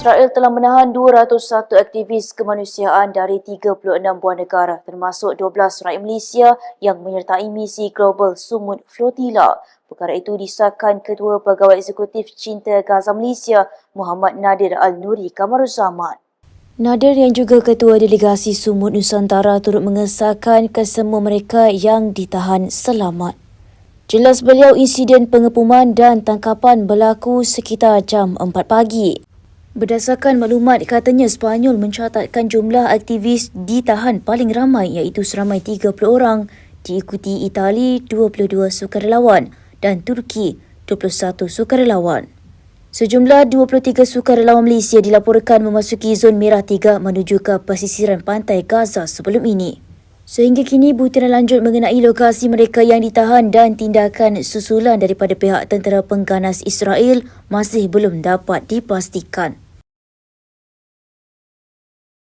Israel telah menahan 201 aktivis kemanusiaan dari 36 buah negara termasuk 12 rakyat Malaysia yang menyertai misi Global Sumut Flotilla. Perkara itu disahkan Ketua Pegawai Eksekutif Cinta Gaza Malaysia Muhammad Nadir Al-Nuri Kamaruzaman. Nadir yang juga Ketua Delegasi Sumut Nusantara turut mengesahkan kesemua mereka yang ditahan selamat. Jelas beliau insiden pengepuman dan tangkapan berlaku sekitar jam 4 pagi. Berdasarkan maklumat, katanya Sepanyol mencatatkan jumlah aktivis ditahan paling ramai iaitu seramai 30 orang, diikuti Itali 22 sukarelawan dan Turki 21 sukarelawan. Sejumlah 23 sukarelawan Malaysia dilaporkan memasuki zon merah 3 menuju ke pesisiran pantai Gaza sebelum ini. Sehingga kini butiran lanjut mengenai lokasi mereka yang ditahan dan tindakan susulan daripada pihak tentera pengganas Israel masih belum dapat dipastikan.